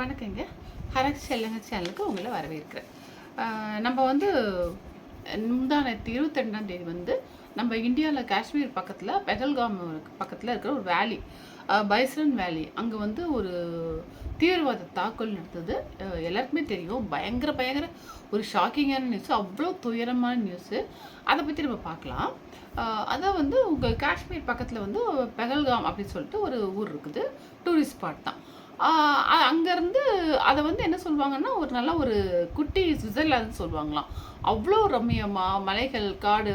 வணக்கங்க. ஹரக் செல்லுங்க சேனலுக்கு உங்களை வரவேற்கிறேன். நம்ம வந்து முந்தானத்து இருபத்தெண்டாம் தேதி வந்து நம்ம இந்தியாவில் காஷ்மீர் பக்கத்தில் பெஹல்காம் பக்கத்தில் இருக்கிற ஒரு வேலி பைசரன் வேலி. அங்கே வந்து ஒரு தீவிரவாத தாக்குதல் நடந்தது. எல்லாருக்குமே தெரியும். பயங்கர பயங்கர ஒரு ஷாக்கிங்கான நியூஸ் அவ்வளோ துயரமான நியூஸு அதை பற்றி நம்ம பார்க்கலாம். அதான் வந்து உங்கள் காஷ்மீர் பக்கத்தில் வந்து பெஹல்காம் அப்படின்னு சொல்லிட்டு ஒரு ஊர் இருக்குது. டூரிஸ்ட் ஸ்பாட் தான். அங்கேருந்து அதை வந்து என்ன சொல்லுவாங்கன்னா ஒரு நல்ல ஒரு குட்டி சுவிட்சர்லாந்து சொல்லுவாங்களாம் அவ்வளோ ரம்மியமாக மலைகள் காடு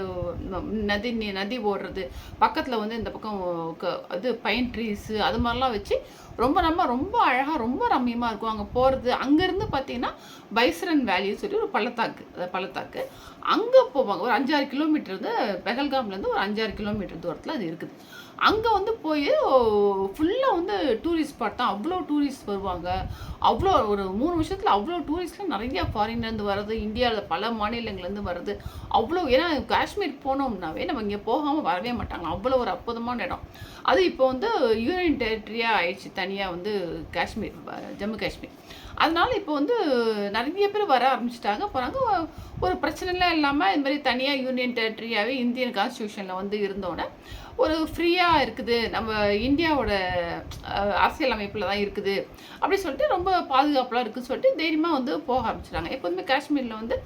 நதி நீ- நதி ஓடுறது பக்கத்தில் வந்து இந்த பக்கம் க- இது பைன் ட்ரீஸு அது மாதிரிலாம் வச்சு ரொம்ப நம்ம ரொம்ப அழகாக ரொம்ப ரம்மியமாக இருக்கும். அங்கே போகிறது அங்கேருந்து பார்த்தீங்கன்னா பைசரன் வேலின்னு சொல்லி ஒரு பள்ளத்தாக்கு பள்ளத்தாக்கு. அங்கே போவாங்க. ஒரு அஞ்சாறு கிலோமீட்டர் வந்து பெஹல்காம்லேருந்து ஒரு அஞ்சாறு கிலோமீட்டர் தூரத்தில் அது இருக்குது. அங்கே வந்து போய் ஃபுல்லாக வந்து டூரிஸ்ட் ஸ்பாட் தான். அவ்வளோ டூரிஸ்ட் வருவாங்க. அவ்வளோ ஒரு மூணு வருஷத்தில் அவ்வளோ டூரிஸ்ட்லாம் நிறையா ஃபாரின்லேருந்து வர்றது இந்தியாவில் பல மாநிலங்கள்லேருந்து வர்றது. அவ்வளோ ஏன்னா காஷ்மீர் போனோம்னாவே நம்ம இங்கே போகாமல் வரவே மாட்டாங்க. அவ்வளோ ஒரு அற்புதமான இடம். அது இப்போ வந்து யூனியன் டெரிட்டரியாக ஆயிடுச்சு தனியாக வந்து காஷ்மீர் ஜம்மு காஷ்மீர். அதனால் இப்போ வந்து நிறைய பேர் வர ஆரம்பிச்சிட்டாங்க. போகிறாங்க ஒரு பிரச்சனைலாம் இல்லாமல் இந்த மாதிரி தனியாக யூனியன் டெரிட்டரியாகவே இந்தியன் கான்ஸ்டியூஷனில் வந்து இருந்தோன்னே ஒரு ஃப்ரீயாக இருக்குது. நம்ம இந்தியாவோட அரசியலமைப்பில் அரசியல் அமைப்பில் தான் இருக்குது. அப்படி சொல்லிட்டு ரொம்ப பாதுகாப்பெலாம் இருக்குதுன்னு சொல்லிட்டு தைரியமாக வந்து போக ஆரம்பிச்சிட்டாங்க. எப்போதுமே காஷ்மீரில் வந்து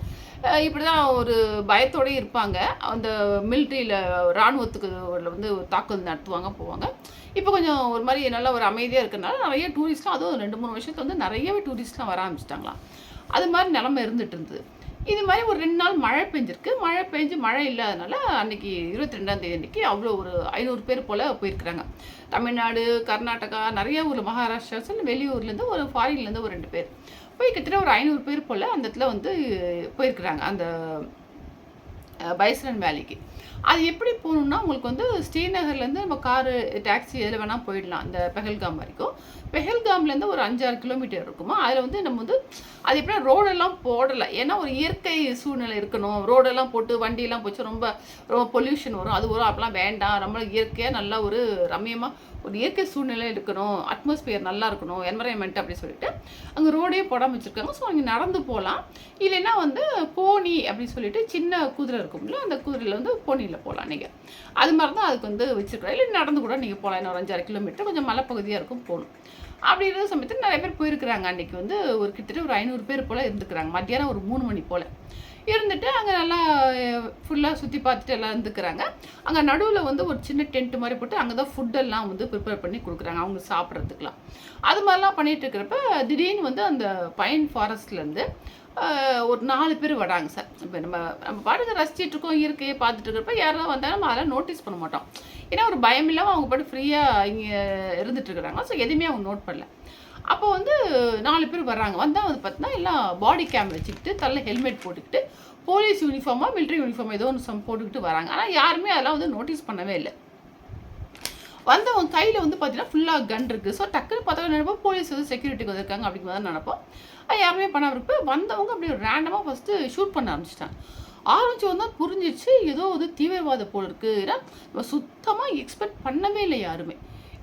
இப்படி தான் ஒரு பயத்தோடய இருப்பாங்க. அந்த மிலிட்ரியில் இராணுவத்துக்கு வந்து தாக்குதல் நடத்துவாங்க போவாங்க. இப்போ கொஞ்சம் ஒரு மாதிரி நல்ல ஒரு அமைதியாக இருக்கிறனால நிறைய டூரிஸ்ட்லாம் அதுவும் ரெண்டு மூணு வருஷத்துக்கு வந்து நிறையவே டூரிஸ்ட்லாம் வர ஆரம்பிச்சிட்டாங்களாம். அது மாதிரி நிலமை இருந்துட்டு இருந்தது. இது மாதிரி ஒரு ரெண்டு நாள் மழை பெஞ்சிருக்கு. மழை பெஞ்சு மழை இல்லாதனால அன்னைக்கு இருபத்தி ரெண்டாம் தேதி அன்னைக்கு அவ்வளோ ஒரு ஐநூறு பேர் போல் போயிருக்கிறாங்க. தமிழ்நாடு கர்நாடகா நிறைய ஊர் மகாராஷ்டிரா வெளியூர்லேருந்து ஒரு ஃபாரின்லேருந்து ஒரு ரெண்டு பேர். போய் கிட்டத்தட்ட ஒரு ஐநூறு பேர் போல் அந்த இடத்துல வந்து போயிருக்கிறாங்க அந்த பைசரன் வேலிக்கு. அது எப்படி போகணுன்னா உங்களுக்கு வந்து ஸ்ரீநகர்லேருந்து நம்ம காரு டாக்ஸி எதில் வேணால் போயிடலாம். அந்த பெஹல்காம் வரைக்கும். பெஹல்காம்லேருந்து ஒரு அஞ்சாறு கிலோமீட்டர் இருக்குமா? அதில் வந்து நம்ம வந்து அது எப்படின்னா ரோடெல்லாம் போடலை. ஏன்னா ஒரு இயற்கை சூழ்நிலை இருக்கணும். ரோடெல்லாம் போட்டு வண்டியெல்லாம் போச்சு ரொம்ப ரொம்ப பொல்யூஷன் வரும். அது வரும் அப்படிலாம் வேண்டாம். ரொம்ப இயற்கையாக நல்லா ஒரு ரம்மியமாக ஒரு இயற்கை சூழ்நிலை இருக்கணும் அட்மாஸ்பியர் நல்லா இருக்கணும். என்வரன்மெண்ட் அப்படின்னு சொல்லிட்டு அங்கே ரோடே போடாமல் வச்சுருக்காங்க. ஸோ அங்கே நடந்து போகலாம். இல்லைன்னா வந்து போனி அப்படின்னு சொல்லிட்டு சின்ன குதிரை இருக்கும்ல அந்த குதிரையில் வந்து போனியில் போகலாம் நீங்கள் அது மாதிரி தான் அதுக்கு வந்து வச்சுருக்கோம். இல்லை நடந்து கூட நீங்கள் போகலாம். இன்னும் ஒரு அஞ்சாறு கிலோமீட்டர் கொஞ்சம் மலைப்பகுதியாக இருக்கும் போகணும். அப்படி இருக்கிற சமயத்தில் நிறைய பேர் போயிருக்கிறாங்க. அன்றைக்கி வந்து ஒரு கிட்டத்தட்ட ஒரு ஐநூறு பேர் போல் இருந்துக்கிறாங்க. மத்தியானம் ஒரு மூணு மணி போல். இருந்துட்டு அங்கே நல்லா ஃபுல்லாக சுற்றி பார்த்துட்டு எல்லாம் இருந்துக்கிறாங்க. அங்கே நடுவில் வந்து ஒரு சின்ன டென்ட் மாதிரி போட்டு அங்கே தான் ஃபுட்டெல்லாம் வந்து ப்ரிப்பேர் பண்ணி கொடுக்குறாங்க. அவங்க சாப்பிட்றதுக்குலாம் அது மாதிரிலாம் பண்ணிகிட்டு இருக்கிறப்ப திடீர்னு வந்து அந்த பைன் ஃபாரஸ்ட்லேருந்து ஒரு நாலு பேர் வராங்க சார். இப்போ நம்ம நம்ம பாட்டுக்கு ரசிச்சிட்டு இருக்கோம் இருக்கு பார்த்துட்டு இருக்கிறப்ப யாராவது வந்தாலும் நம்ம அதெல்லாம் நோட்டீஸ் பண்ண மாட்டோம். ஏன்னா ஒரு பயம் இல்லாமல் அவங்க பாட்டு ஃப்ரீயாக இங்கே இருந்துட்டு இருக்கிறாங்க. ஸோ எதுவுமே அவங்க நோட் பண்ணல. அப்போ வந்து நாலு பேர் வர்றாங்க வந்தால் வந்து பார்த்தீங்கன்னா எல்லாம் பாடி கேம் வச்சுக்கிட்டு தலை ஹெல்மெட் போட்டுக்கிட்டு போலீஸ் யூனிஃபார்மாக மிலிட்ரி யூனிஃபார்ம் ஏதோ ஒன்று சம் போட்டுக்கிட்டு வராங்க. ஆனால் யாருமே அதெல்லாம் வந்து நோட்டீஸ் பண்ணவே இல்லை. வந்தவங்க கையில் வந்து பார்த்தீங்கன்னா ஃபுல்லாக கன் இருக்குது ஸோ டக்குன்னு பார்த்தா நினைப்போம் போலீஸ் வந்து செக்யூரிட்டிக்கு வந்திருக்காங்க அப்படிங்கிறத நினைப்போம். அது யாருமே பண்ணாமல் இருப்ப வந்தவங்க அப்படியே ரேண்டமாக ஃபஸ்ட்டு ஷூட் பண்ண ஆரம்பிச்சிட்டாங்க. ஆரம்பிச்சு வந்தால் புரிஞ்சிச்சு ஏதோ வந்து தீவிரவாத போல் இருக்குது ஏன்னா நம்ம சுத்தமாக எக்ஸ்பெக்ட் பண்ணவே இல்லை யாருமே.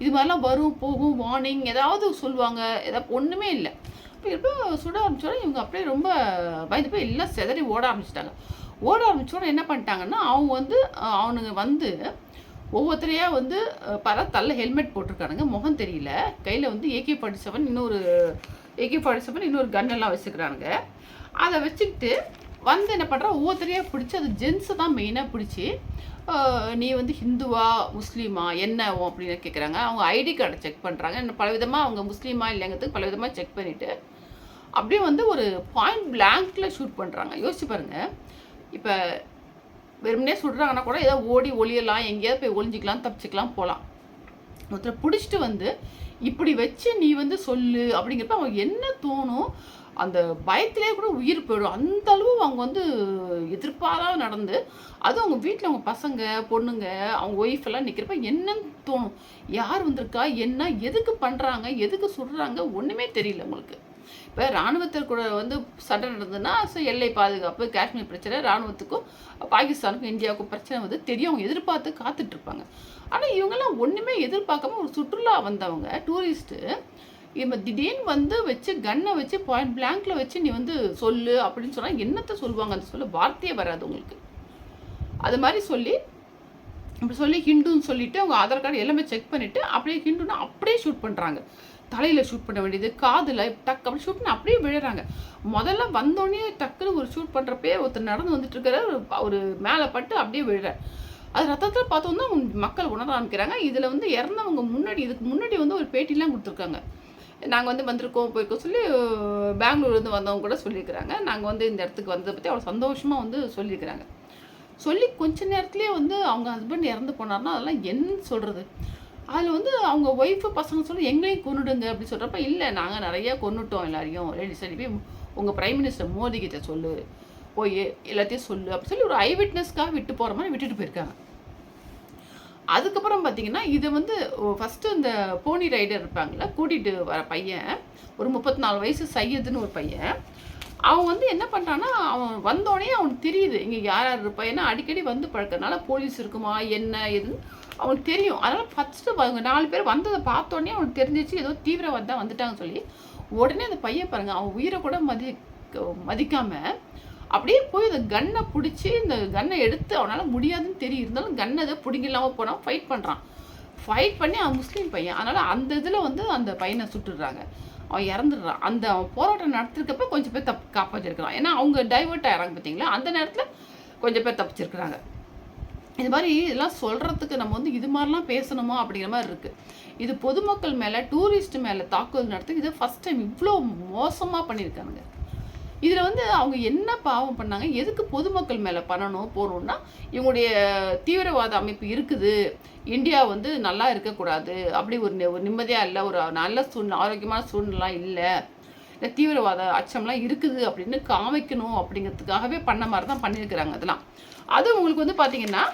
இது மாதிரிலாம் வரும் போகும் வார்னிங் ஏதாவது சொல்லுவாங்க. ஏதாவது ஒன்றுமே இல்லை. அப்படி இருப்ப சுட ஆரம்பிச்சோட இவங்க அப்படியே ரொம்ப பயந்து போய் எல்லாம் செதறி ஓட ஆரம்பிச்சிட்டாங்க. ஓட ஆரம்பிச்சோட என்ன பண்ணிட்டாங்கன்னா அவங்க வந்து அவனுங்க வந்து ஒவ்வொருத்தரையா வந்து பல தள்ள ஹெல்மெட் போட்டிருக்கானுங்க. முகம் தெரியல. கையில் வந்து ஏகே ஃபார்ட்டி செவன் இன்னொரு ஏகே ஃபார்ட்டி செவன் இன்னொரு கன்னெல்லாம் எல்லாம் வச்சுக்கிறானுங்க. அதை வச்சுக்கிட்டு வந்து என்ன பண்ணுறா ஒவ்வொருத்தரையாக பிடிச்சி அது ஜென்ஸை தான் மெயினாக பிடிச்சி நீ வந்து ஹிந்துவா முஸ்லீமா என்ன அப்படின்னு கேட்குறாங்க அவங்க ஐடி கார்டை செக் பண்ணுறாங்க என்ன பல விதமாக அவங்க முஸ்லீமா இல்லைங்கிறதுக்கு பல விதமாக செக் பண்ணிவிட்டு அப்படியே வந்து ஒரு பாயிண்ட் பிளாங்க்ல ஷூட் பண்ணுறாங்க யோசிச்சு பாருங்கள் இப்போ வெறுமனே சுடுறாங்கன்னா கூட ஏதோ ஓடி ஒளியலாம் எங்கேயாவது போய் ஒளிஞ்சிக்கலாம் தப்பிச்சிக்கலாம் போகலாம் ஒருத்தரை பிடிச்சிட்டு வந்து இப்படி வச்சு நீ வந்து சொல்லு அப்படிங்கிறப்ப அவங்க என்ன தோணும்? அந்த பயத்திலே கூட உயிர் போயிடும். அந்த அளவு அவங்க வந்து எதிர்பாராத நடந்து அதுவும் அவங்க வீட்டில் அவங்க பசங்க பொண்ணுங்க அவங்க ஒய்ஃப் எல்லாம் நிற்கிறப்ப என்னன்னு தோணும். யார் வந்திருக்கா? என்ன? எதுக்கு பண்ணுறாங்க எதுக்கு சுடுறாங்க ஒன்றுமே தெரியல உங்களுக்கு. இப்போ இராணுவத்தில் கூட வந்து சண்டை நடந்ததுன்னா ஸோ எல்லை பாதுகாப்பு காஷ்மீர் பிரச்சனை இராணுவத்துக்கும் பாகிஸ்தானுக்கும் இந்தியாவுக்கும் பிரச்சனை வந்து தெரியும். அவங்க எதிர்பார்த்து காத்துட்ருப்பாங்க ஆனால் இவங்கெல்லாம் ஒன்றுமே எதிர்பார்க்காம ஒரு சுற்றுலா வந்தவங்க டூரிஸ்ட்டு இவன் திடீர்னு வந்து வச்சு கன்னை வச்சு பாயிண்ட் பிளாங்க்ல வச்சு நீ வந்து சொல்லு அப்படின்னு சொன்னால் என்னத்தை சொல்லுவாங்க? அந்த சொல்ல வார்த்தையே வராது உங்களுக்கு. அது மாதிரி சொல்லி இப்படி சொல்லி ஹிந்துன்னு சொல்லிவிட்டு அவங்க ஆதார் கார்டு எல்லாமே செக் பண்ணிவிட்டு அப்படியே ஹிண்டுன்னு அப்படியே ஷூட் பண்ணுறாங்க தலையில் ஷூட் பண்ண வேண்டியது காதில் டக் அப்படி ஷூட் பண்ணி அப்படியே விழுறாங்க. முதல்ல வந்தோடனே டக்குன்னு ஒரு ஷூட் பண்ணுறப்பே ஒருத்தர் நடந்து வந்துட்டு இருக்கிற ஒரு- ஒரு மேலே பட்டு அப்படியே விழுற அது ரத்தத்தில் பார்த்தோம்னா மக்கள் உணர ஆரம்பிக்கிறாங்க. இதில் வந்து இறந்தவங்க முன்னாடி இதுக்கு முன்னாடி வந்து ஒரு பேட்டிலாம் கொடுத்துருக்காங்க. நாங்கள் வந்து வந்திருக்கோம் போயிருக்கோம் சொல்லி பெங்களூர்லேருந்து வந்தவங்க கூட சொல்லியிருக்கிறாங்க. நாங்கள் வந்து இந்த இடத்துக்கு வந்ததை பற்றி அவ்வளோ சந்தோஷமாக வந்து சொல்லியிருக்கிறாங்க. சொல்லி கொஞ்ச நேரத்துலேயே வந்து அவங்க ஹஸ்பண்ட் இறந்து போனார்னா அதெல்லாம் என்ன சொல்கிறது அதில் வந்து அவங்க ஒய்ஃபு பசங்க சொல்லி எங்களையும் கொன்னுடுங்க அப்படி சொல்கிறப்ப இல்லை நாங்கள் நிறையா கொண்டுட்டோம் எல்லாரையும். லேடிஸ் அனுப்பி உங்கள் ப்ரைம் மினிஸ்டர் மோடி கிட்ட சொல்லு. போய் எல்லாத்தையும் சொல்லு. அப்படி சொல்லி ஒரு ஐ விட்னஸ்க்காக விட்டு போகிற மாதிரி விட்டுட்டு போயிருக்காங்க. அதுக்கப்புறம் பார்த்தீங்கன்னா இது வந்து ஃபஸ்ட்டு இந்த போனி ரைடர் இருப்பாங்கல்ல கூட்டிகிட்டு வர பையன் ஒரு முப்பத்தி நாலு வயசு சையதுன்னு ஒரு பையன் அவன் வந்து என்ன பண்ணுறான்னா அவன் வந்தோடனே அவனுக்கு தெரியுது இங்கே யார் யார் இருப்பா ஏன்னா அடிக்கடி வந்து பழக்கறனால போலீஸ் இருக்குமா என்ன ஏதுன்னு அவனுக்கு தெரியும். அதனால் ஃபஸ்ட்டு அவங்க நாலு பேர் வந்ததை பார்த்தோன்னே அவனுக்கு தெரிஞ்சிச்சு ஏதோ தீவிரவாதி தான் வந்துட்டாங்கன்னு சொல்லி உடனே அந்த பையன் பாருங்கள் அவன் உயிரை கூட மதி மதிக்காமல் அப்படியே போய் அந்த கன்னை பிடிச்சி இந்த கன்னை எடுத்து அவனால் முடியாதுன்னு தெரியும் இருந்தாலும் கன்னை அதை பிடிங்கில்லாமல் போனால் ஃபைட் பண்ணுறான் ஃபைட் பண்ணி அவன் முஸ்லீம் பையன். அதனால் அந்த இதில் வந்து அந்த பையனை சுட்டுடுறாங்க. அவன் இறந்துடுறான். அந்த அவன் போராட்டம் நடத்திருக்கப்ப கொஞ்சம் பேர் தப்பு காப்பாற்றிருக்கிறான் ஏன்னா அவங்க டைவெர்ட் ஆகிறாங்க பார்த்தீங்களா? அந்த நேரத்தில் கொஞ்சம் பேர் தப்பிச்சிருக்கிறாங்க. இது மாதிரி இதெல்லாம் சொல்கிறதுக்கு நம்ம வந்து இது மாதிரிலாம் பேசணுமா அப்படிங்கிற மாதிரி இருக்குது இது பொதுமக்கள் மேலே டூரிஸ்ட் மேலே தாக்குதல் நடத்தி இது ஃபஸ்ட் டைம் இவ்வளோ மோசமாக பண்ணியிருக்காங்க இதில் வந்து அவங்க என்ன பாவம் பண்ணாங்க? எதுக்கு பொதுமக்கள் மேலே பண்ணணும் போகணுன்னா இவங்களுடைய தீவிரவாத அமைப்பு இருக்குது. இந்தியா வந்து நல்லா இருக்கக்கூடாது. அப்படி ஒரு நி- ஒரு நிம்மதியாக இல்லை. ஒரு நல்ல சூழ்நிலை ஆரோக்கியமான சூழ்நிலாம் இல்லை. இந்த தீவிரவாத அச்சம்லாம் இருக்குது அப்படின்னு காமிக்கணும் அப்படிங்கிறதுக்காகவே பண்ண மாதிரி தான் பண்ணியிருக்கிறாங்க அதெல்லாம். அது உங்களுக்கு வந்து பார்த்தீங்கன்னா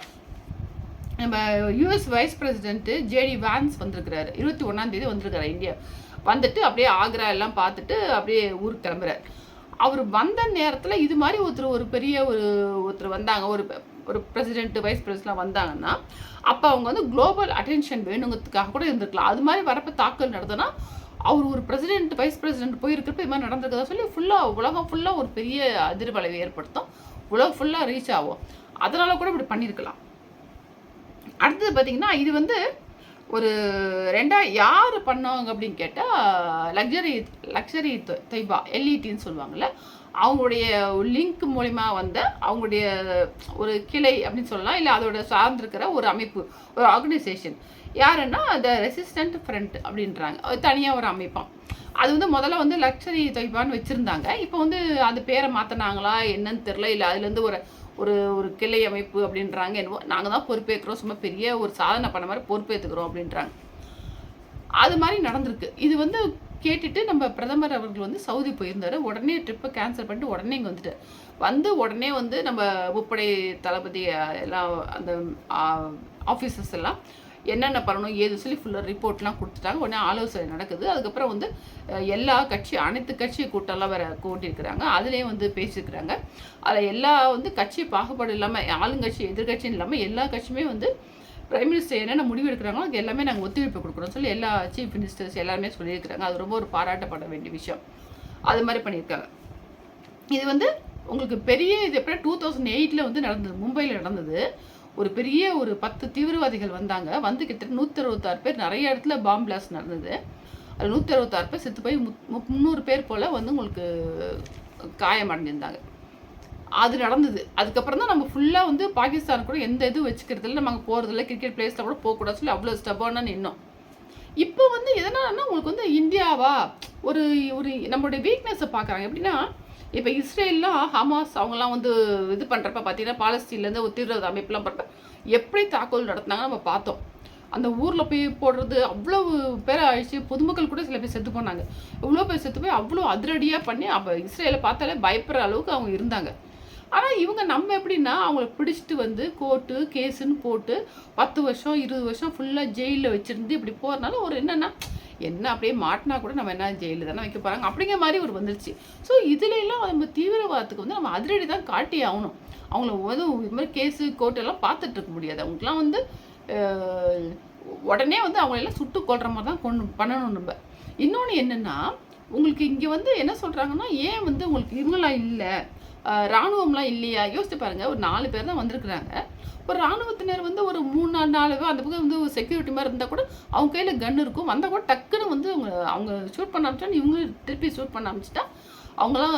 நம்ம US vice president JD Vance வந்திருக்கிறாரு. இருபத்தி ஒன்றாந்தேதி தேதி இந்தியா. வந்துட்டு அப்படியே ஆக்ரா எல்லாம் பார்த்துட்டு அப்படியே ஊருக்கு கிளம்புறாரு. அவர் வந்த நேரத்தில் இது மாதிரி ஒருத்தர் ஒரு பெரிய ஒரு ஒருத்தர் வந்தாங்க. ஒரு ஒரு பிரசிடென்ட்டு வைஸ் பிரசிடென்ட்லாம் வந்தாங்கன்னா அப்போ அவங்க வந்து குளோபல் அட்டென்ஷன் வேணுங்கிறதுக்காக கூட இருந்திருக்கலாம். அது மாதிரி வரப்போ தாக்கல் நடந்ததுன்னா அவர் ஒரு பிரசிடென்ட் வைஸ் பிரசிடென்ட் போயிருக்கிறப்ப இது மாதிரி நடந்திருக்கதா சொல்லி ஃபுல்லாக உலகம் ஃபுல்லாக ஒரு பெரிய அதிர்வலைவை ஏற்படுத்தும். உலகம் ஃபுல்லாக ரீச் ஆகும். அதனால் கூட இப்படி பண்ணியிருக்கலாம் அடுத்தது பார்த்திங்கன்னா இது வந்து ஒரு ரெண்டா யார் பண்ணவங்க அப்படின்னு கேட்டால் லக்ஸரி லக்ஸரி தைபா எல்இடின்னு சொல்லுவாங்கள்ல அவங்களுடைய லிங்க் மூலிமா வந்த அவங்களுடைய ஒரு கிளை அப்படின்னு சொல்லலாம் இல்லை அதோட சார்ந்திருக்கிற ஒரு அமைப்பு ஒரு ஆர்கனைசேஷன் யாருன்னா த ரெசிஸ்டன்ட் ஃப்ரண்ட் அப்படின்றாங்க. தனியாக ஒரு அமைப்பான் அது வந்து முதல்ல வந்து லக்ஸரி தொய்பான்னு வச்சுருந்தாங்க. இப்போ வந்து அந்த பேரை மாற்றினாங்களா என்னன்னு தெரில இல்லை அதுலேருந்து ஒரு ஒரு ஒரு கிளை அமைப்பு அப்படின்றாங்க என்னவோ. நாங்கள் தான் பொறுப்பேற்கிறோம் சும்மா பெரிய ஒரு சாதனை பண்ண மாதிரி பொறுப்பேற்றுக்கிறோம் அப்படின்றாங்க. அது மாதிரி நடந்திருக்கு. இது வந்து கேட்டுட்டு நம்ம பிரதமர் அவர்கள் வந்து சவுதி போயிருந்தார். உடனே ட்ரிப்பை கேன்சல் பண்ணிட்டு உடனே இங்கே வந்துட்டு. வந்து உடனே வந்து நம்ம முப்படை தளபதி எல்லாம் அந்த ஆஃபீஸர்ஸ் எல்லாம் என்னென்ன பண்ணணும் ஏது சொல்லி ஃபுல்லாக ரிப்போர்ட்லாம் கொடுத்துட்டாங்க. உடனே ஆலோசனை நடக்குது. அதுக்கப்புறம் வந்து எல்லா கட்சி அனைத்து கட்சி கூட்டம்லாம் வேறு கூட்டியிருக்கிறாங்க அதுலேயும் வந்து பேசியிருக்கிறாங்க. அதில் எல்லா வந்து கட்சி பாகுபாடு இல்லாமல் ஆளுங்கட்சி எதிர்கட்சின்னு இல்லாமல் எல்லா கட்சியுமே வந்து பிரைம் மினிஸ்டர் என்னென்ன முடிவு எடுக்கிறாங்களோ அது எல்லாமே நாங்கள் ஒத்துழைப்பு கொடுக்குறோம் சொல்லி எல்லா சீஃப் மினிஸ்டர்ஸ் எல்லாருமே சொல்லியிருக்கிறாங்க. அது ரொம்ப ஒரு பாராட்டப்பட வேண்டிய விஷயம். அது மாதிரி பண்ணியிருக்காங்க. இது வந்து உங்களுக்கு பெரிய இது எப்படின்னா டூ தௌசண்ட் எயிட்டில் வந்து நடந்தது மும்பையில் நடந்தது. ஒரு பெரிய ஒரு பத்து தீவிரவாதிகள் வந்தாங்க. வந்து கிட்டத்தட்ட நூற்றி அறுபத்தாறு பேர் நிறைய இடத்துல பாம் பிளாஸ்ட் நடந்தது. அது நூற்றி அறுபத்தாறு பேர் செத்து போய் முத்- மு- முந்நூறு பேர் போல் வந்து உங்களுக்கு காயமடைஞ்சிருந்தாங்க. அது நடந்தது. அதுக்கப்புறம் தான் நம்ம ஃபுல்லாக வந்து பாகிஸ்தான் கூட எந்த இதுவும் வச்சுக்கிறது இல்லை நம்ம போகிறதில்ல கிரிக்கெட் பிளேஸில் கூட போகக்கூடாது சொல்லி அவ்வளோ ஸ்டபான நின்னோம். இப்போ வந்து எதனாலன்னா உங்களுக்கு வந்து இந்தியாவா? ஒரு ஒரு நம்மளுடைய வீக்னஸை பார்க்குறாங்க. எப்படின்னா இப்போ இஸ்ரேல்லாம் ஹமாஸ் அவங்கெல்லாம் வந்து இது பண்ணுறப்ப பார்த்தீங்கன்னா பாலஸ்தீன்லேருந்து ஒரு தீவிரவாத அமைப்புலாம் பண்ணுறப்ப எப்படி தாக்குதல் நடத்தினாங்க நம்ம பார்த்தோம். அந்த ஊரில் போய் போடுறது அவ்வளவு பேர் ஆயிடுச்சு. பொதுமக்கள் கூட சில பேர் செத்து போனாங்க. இவ்வளோ பேர் செத்து போய் அவ்வளோ அதிரடியாக பண்ணி அப்போ இஸ்ரேலை பார்த்தாலே பயப்படுற அளவுக்கு அவங்க இருந்தாங்க. ஆனால் இவங்க நம்ம எப்படின்னா அவங்கள பிடிச்சிட்டு வந்து கோர்ட்டு கேஸுன்னு போட்டு பத்து வருஷம் இருபது வருஷம் ஃபுல்லாக ஜெயிலில் வச்சுருந்து இப்படி போகிறனால ஒரு என்னென்னா என்ன அப்படியே மாட்டினா கூட நம்ம என்ன ஜெயிலில் தானே வைக்க போகிறாங்க அப்படிங்கிற மாதிரி ஒரு வந்துருச்சு. ஸோ இதுல எல்லாம் நம்ம தீவிரவாதத்துக்கு வந்து நம்ம அதிரடி தான் காட்டி ஆகணும். அவங்கள வந்து இது மாதிரி கேஸு கோர்ட்டெல்லாம் பார்த்துட்ருக்க பார்த்துட்டு இருக்க முடியாது. அவங்களுக்குலாம் வந்து உடனே வந்து அவங்களெல்லாம் சுட்டு கொள்கிற மாதிரி தான் கொண்டு பண்ணணும் நம்ம. இன்னொன்று என்னென்னா உங்களுக்கு இங்கே வந்து என்ன சொல்கிறாங்கன்னா ஏன் வந்து உங்களுக்கு இவங்களாம் இல்லை? இராணுவம்லாம் இல்லையா? யோசித்து பாருங்கள் ஒரு நாலு பேர் தான் வந்திருக்கிறாங்க. ஒரு இராணுவத்தினர் வந்து ஒரு மூணு நாலு நாலு பேர் அந்த பக்கம் வந்து ஒரு செக்யூரிட்டி மாதிரி இருந்தால் கூட அவங்க கையில் கன் இருக்கும். வந்தால் கூட டக்குன்னு வந்து அவங்க அவங்க ஷூட் பண்ண ஆரம்பிச்சா இவங்களும் திருப்பி ஷூட் பண்ண ஆரம்பிச்சிட்டா அவங்களாம்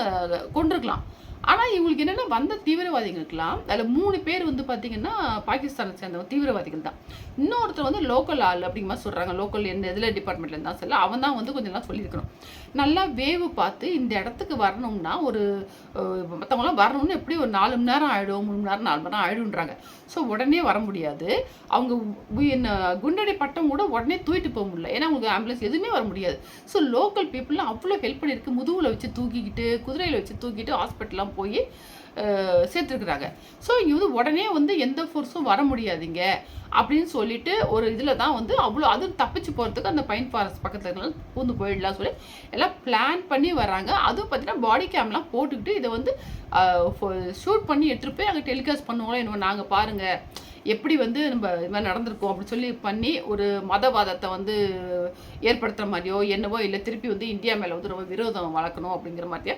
கொண்டிருக்கலாம் ஆனால் இவங்களுக்கு என்னென்னா வந்த தீவிரவாதிகளுக்கெல்லாம் அதில் மூணு பேர் வந்து பார்த்திங்கன்னா பாகிஸ்தானை சேர்ந்த தீவிரவாதிகள் தான். இன்னொருத்தர் வந்து லோக்கல் ஆள் அப்படிங்கிற மாதிரி சொல்கிறாங்க லோக்கல் எந்த இதில் டிபார்ட்மெண்ட்டில் இருந்தால் சொல்ல அவன் தான் வந்து கொஞ்சம் சொல்லியிருக்கணும். நல்லா வேவு பார்த்து இந்த இடத்துக்கு வரணும்னா ஒரு மற்றவங்களாம் வரணும்னு எப்படி ஒரு நாலு மணி நேரம் ஆகிடும் மூணு மணி நேரம் நாலு மணி நேரம் ஆகிடும்ன்றாங்க ஸோ உடனே வர முடியாது. அவங்க என்ன குண்டடி பட்டம் கூட உடனே தூக்கிட்டு போக முடியல. ஏன்னா அவங்களுக்கு ஆம்புலன்ஸ் எதுவுமே வர முடியாது. ஸோ லோக்கல் பீப்புளெலாம் அவ்வளோ ஹெல்ப் பண்ணியிருக்கு. முதுகில் வச்சு தூக்கிக்கிட்டு குதிரையில் வச்சு தூக்கிட்டு ஹாஸ்பிட்டல்லாம் போய் சேர்த்துருக்குறாங்க. ஸோ இங்கே வந்து உடனே வந்து எந்த ஃபோர்ஸும் வர முடியாதுங்க அப்படின்னு சொல்லிட்டு ஒரு இதில் தான் வந்து அவ்வளோ அது தப்பிச்சு போகிறதுக்கு அந்த பைன் ஃபாரஸ்ட் பக்கத்தில் பூந்து போயிடலாம் சொல்லி எல்லாம் பிளான் பண்ணி வராங்க அதுவும் பார்த்தீங்கன்னா பாடி கேம்லாம் போட்டுக்கிட்டு இதை வந்து ஷூட் பண்ணி எடுத்துகிட்டு போய் அங்கே டெலிகாஸ்ட் பண்ணுவோம் என்ன நாங்கள் பாருங்கள் எப்படி வந்து நம்ம இது மாதிரி நடந்திருக்கோம் அப்படின்னு சொல்லி பண்ணி ஒரு மதவாதத்தை வந்து ஏற்படுத்துகிற மாதிரியோ என்னவோ இல்லை திருப்பி வந்து இந்தியா மேலே வந்து ரொம்ப விரோதம் வளர்க்கணும் அப்படிங்கிற மாதிரியே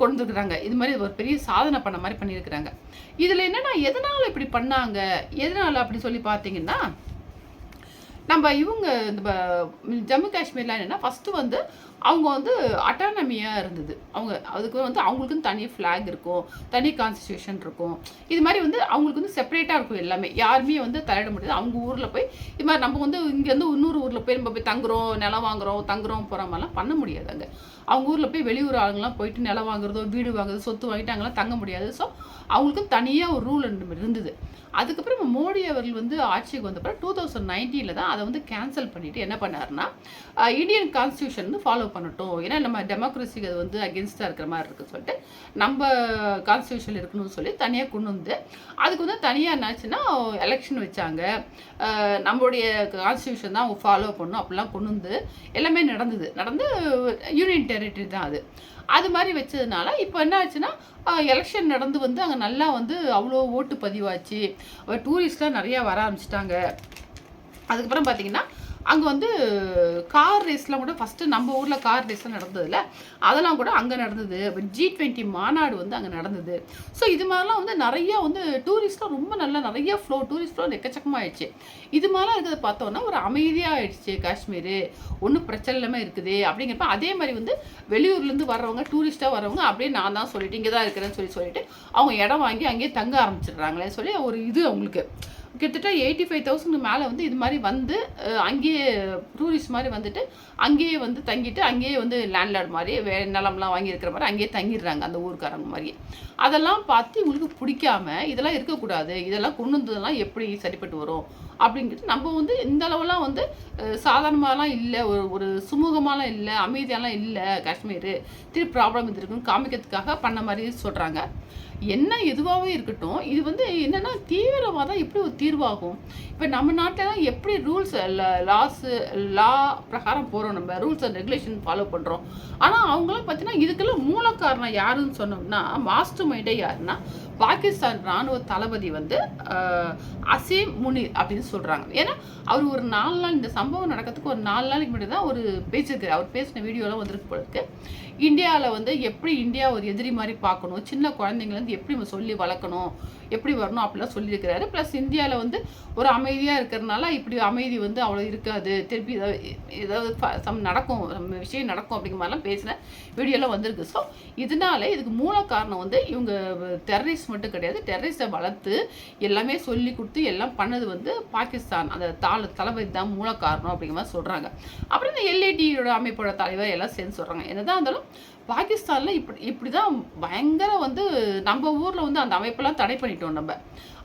கொண்டு வந்துருக்குறாங்க இது மாதிரி ஒரு பெரிய சாதனை பண்ண மாதிரி பண்ணியிருக்கிறாங்க. இதில் என்னென்னா எதனால் இப்படி பண்ணாங்க? எதனால் அப்படி சொல்லி பார்த்தீங்கன்னா நம்ம இவங்க இந்த ஜம்மு காஷ்மீர்லாம் என்னென்னா ஃபஸ்ட்டு வந்து அவங்க வந்து அட்டானமியாக இருந்தது. அவங்க அதுக்கு வந்து அவங்களுக்குன்னு தனி ஃப்ளாக் இருக்கும் தனி கான்ஸ்டியூஷன் இருக்கும். இது மாதிரி வந்து அவங்களுக்கு வந்து செப்பரேட்டாக இருக்கும் எல்லாமே. யாருமே வந்து தலையிட முடியாது. அவங்க ஊரில் போய் இது மாதிரி நம்ம வந்து இங்கேருந்து இன்னொரு ஊரில் போய் நம்ம போய் தங்குறோம் நிலம் வாங்குறோம் தங்குறோம் போகிற மாதிரிலாம் பண்ண முடியாது அங்கே. அவங்க ஊரில் போய் வெளியூர் ஆளுங்கலாம் போயிட்டு நிலம் வாங்குறதோ வீடு வாங்குறதோ சொத்து வாங்கிட்டு அங்கெல்லாம் தங்க முடியாது. ஸோ அவங்களுக்கு தனியாக ஒரு ரூல் இருந்தது. அதுக்கப்புறம் மோடி அவர்கள் வந்து ஆட்சிக்கு வந்தப்பறம் டூ தௌசண்ட் நைன்டீனில் தான் அதை வந்து கேன்சல் பண்ணிவிட்டு என்ன பண்ணாருன்னா இந்தியன் கான்ஸ்டியூஷன் வந்து ஃபாலோ பண்ணட்டும். ஏன்னா நம்ம டெமோக்ரஸிக்கு அது வந்து அகேன்ஸ்டாக இருக்கிற மாதிரி இருக்குன்னு சொல்லிட்டு நம்ம கான்ஸ்டியூஷன் இருக்கணும்னு சொல்லி தனியாக கொண்டு வந்து அதுக்கு வந்து தனியாக என்னாச்சுன்னா எலெக்ஷன் வச்சாங்க. நம்மளுடைய கான்ஸ்டியூஷன் தான் அவங்க ஃபாலோ பண்ணும் அப்படிலாம் கொண்டு வந்து எல்லாமே நடந்தது. நடந்து யூனியன் டெரிட்டரி தான் அது. அது மாதிரி வச்சதுனால இப்போ என்ன ஆச்சுன்னா எலெக்ஷன் நடந்து வந்து அங்கே நல்லா வந்து அவ்வளோ ஓட்டு பதிவாச்சு. டூரிஸ்ட்லாம் நிறையா வர ஆரம்பிச்சிட்டாங்க. அதுக்கப்புறம் பார்த்தீங்கன்னா அங்கே வந்து கார் ரேஸ்லாம் கூட ஃபஸ்ட்டு நம்ம ஊரில் கார் ரேஸ்லாம் நடந்ததில்ல அதெல்லாம் கூட அங்கே நடந்தது. ஜி டுவெண்ட்டி மாநாடு வந்து அங்கே நடந்தது. ஸோ இது மாதிரிலாம் வந்து நிறையா வந்து டூரிஸ்ட்லாம் ரொம்ப நல்லா நிறைய ஃப்ளோ டூரிஸ்ட் ஃப்ளோ எக்கச்சக்கமாக ஆயிடுச்சு இது மாதிரிலாம் இருக்கிறத பார்த்தோன்னா ஒரு அமைதியாக ஆயிடுச்சு காஷ்மீர். ஒன்றும் பிரச்சனை இல்லாமல் இருக்குது. அப்படிங்கிறப்ப அதே மாதிரி வந்து வெளியூர்லேருந்து வர்றவங்க டூரிஸ்ட்டாக வரவங்க அப்படியே நான் தான் சொல்லிட்டு இங்கே தான் இருக்கிறேன்னு சொல்லி சொல்லிட்டு அவங்க இடம் வாங்கி அங்கேயே தங்க ஆரம்பிச்சிடுறாங்களே சொல்லி ஒரு இது அவங்களுக்கு. கிட்டத்தட்ட எயிட்டி ஃபைவ் தௌசண்ட் மேலே வந்து இது மாதிரி வந்து அங்கேயே டூரிஸ்ட் மாதிரி வந்துட்டு அங்கேயே வந்து தங்கிட்டு அங்கேயே வந்து லேண்ட்லார்ட் மாதிரி வே நிலம்லாம் வாங்கியிருக்கிற மாதிரி அங்கேயே தங்கிடுறாங்க அந்த ஊருக்காரங்க மாதிரியே. அதெல்லாம் பார்த்து இவங்களுக்கு பிடிக்காம இதெல்லாம் இருக்கக்கூடாது இதெல்லாம் கொண்டு வந்ததெல்லாம் எப்படி சரிப்பட்டு வரும்? அப்படின்ட்டு நம்ம வந்து இந்த அளவுலாம் வந்து சாதாரணமாலாம் இல்லை. ஒரு ஒரு சுமூகமாலாம் இல்லை. அமைதியாலாம் இல்லை. காஷ்மீர். திரு ப்ராப்ளம் இது இருக்குன்னு காமிக்கிறதுக்காக பண்ண மாதிரி சொல்கிறாங்க என்ன எதுவாகவே இருக்கட்டும் இது வந்து என்னென்னா தீவிரவாதம் எப்படி ஒரு தீர்வாகும்? இப்போ நம்ம நாட்டிலலாம் எப்படி ரூல்ஸ் லாஸு லா பிரகாரம் போகிறோம் நம்ம? ரூல்ஸ் அண்ட் ரெகுலேஷன் ஃபாலோ பண்ணுறோம் ஆனால் அவங்களாம் பார்த்தீங்கன்னா இதுக்கெல்லாம் மூல காரணம் யாருன்னு சொன்னோம்னா மாஸ்டர் மைண்டே யாருன்னா பாகிஸ்தான் ராணுவ தளபதி வந்து அசீம் முனீர் அப்படின்னு சொல்கிறாங்க ஏன்னா அவர் ஒரு நாலு நாள் இந்த சம்பவம் நடக்கிறதுக்கு ஒரு நாலு நாளைக்கு முன்னாடி தான் ஒரு பேச்சிருக்காரு அவர் பேசின வீடியோலாம் வந்திருக்கு போல இந்தியாவில் வந்து எப்படி இந்தியா ஒரு எதிரி மாதிரி பார்க்கணும்? சின்ன குழந்தைங்கலேருந்து எப்படி சொல்லி வளர்க்கணும்? எப்படி வரணும்? அப்படிலாம் சொல்லியிருக்கிறாரு. ப்ளஸ் இந்தியாவில் வந்து ஒரு அமைதியாக இருக்கிறதுனால இப்படி அமைதி வந்து அவ்வளோ இருக்காது. திருப்பி ஏதாவது ஏதாவது சம் நடக்கும் விஷயம் நடக்கும் அப்படிங்கிற மாதிரிலாம் பேசின வீடியோலாம் வந்திருக்கு. ஸோ இதனால இதுக்கு மூல காரணம் வந்து இவங்க டெரரிஸ்ட் மட்டும் கிடையாது. டெரரிஸ்ட்டை வளர்த்து எல்லாமே சொல்லி கொடுத்து எல்லாம் பண்ணது வந்து பாகிஸ்தான். அந்த தாள் தளபதி தான் மூல காரணம் அப்படிங்கிற மாதிரி சொல்கிறாங்க அப்புறம் இந்த எல்ஏடியோட அமைப்போட தலைவர் எல்லாம் சேர்ந்து சொல்கிறாங்க என்னதான் இருந்தாலும் பாகிஸ்தானில் இப்படி இப்படி தான் பயங்கர வந்து நம்ம ஊரில் வந்து அந்த அமைப்பெல்லாம் தடை பண்ணிட்டோம் நம்ம.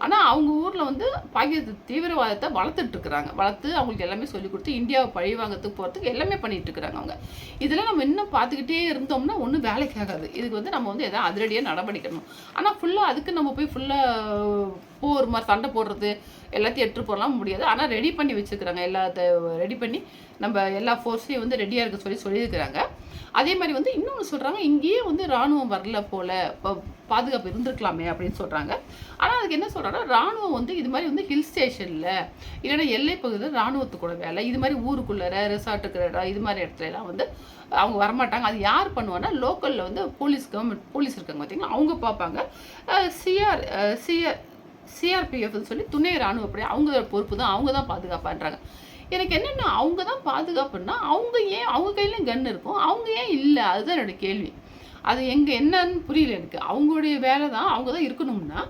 ஆனால் அவங்க ஊரில் வந்து பாகிஸ்தான் தீவிரவாதத்தை வளர்த்துட்ருக்குறாங்க வளர்த்து அவங்களுக்கு எல்லாமே சொல்லி கொடுத்து இந்தியாவை பழி வாங்கிறதுக்கு போகிறதுக்கு எல்லாமே பண்ணிகிட்ருக்குறாங்க அவங்க. இதெல்லாம் நம்ம இன்னும் பார்த்துக்கிட்டே இருந்தோம்னா ஒன்றும் வேலைக்கு ஆகாது. இதுக்கு வந்து நம்ம வந்து எதாவது அதிரடியாக நடவடிக்கணும். ஆனால் ஃபுல்லாக அதுக்கு நம்ம போய் ஃபுல்லாக போர் மாதிரி சண்டை போடுறது எல்லாத்தையும் எடுத்துகிட்டு போடலாம் முடியாது. ஆனால் ரெடி பண்ணி வச்சுருக்குறாங்க. எல்லாத்த ரெடி பண்ணி நம்ம எல்லா ஃபோர்ஸையும் வந்து ரெடியாக இருக்க சொல்லி சொல்லியிருக்கிறாங்க. அதே மாதிரி வந்து இன்னொன்று சொல்கிறாங்க இங்கேயே வந்து ராணுவம் வரல போல பாதுகாப்பு இருந்திருக்கலாமே அப்படின்னு சொல்கிறாங்க ஆனால் அதுக்கு என்ன சொல்கிறாங்கன்னா ராணுவம் வந்து இது மாதிரி வந்து ஹில் ஸ்டேஷனில் இல்லைன்னா எல்லை பகுதியில் ராணுவத்துக்கூட வேலை. இது மாதிரி ஊருக்குள்ளே ரிசார்ட் இருக்கிற இடம் இது மாதிரி இடத்துல எல்லாம் வந்து அவங்க வரமாட்டாங்க. அது யார் பண்ணுவாங்கன்னா லோக்கலில் வந்து போலீஸ் கவர்மெண்ட் போலீஸ் இருக்காங்க பார்த்தீங்களா அவங்க பார்ப்பாங்க. சிஆர் சிஆர் சிஆர்பிஎஃப்னு சொல்லி துணை ராணுவப்படை அவங்க பொறுப்பு தான் அவங்க தான் பாதுகாப்பான்றாங்க. எனக்கு என்னென்னா அவங்க தான் பாதுகாப்புன்னா அவங்க ஏன் அவங்க கையிலையும் கன் இருக்கும் அவங்க ஏன் இல்லை? அதுதான் என்னோடய கேள்வி. அது எங்கே என்னன்னு புரியல எனக்கு. அவங்களுடைய வேலை தான் அவங்க தான் இருக்கணும்னா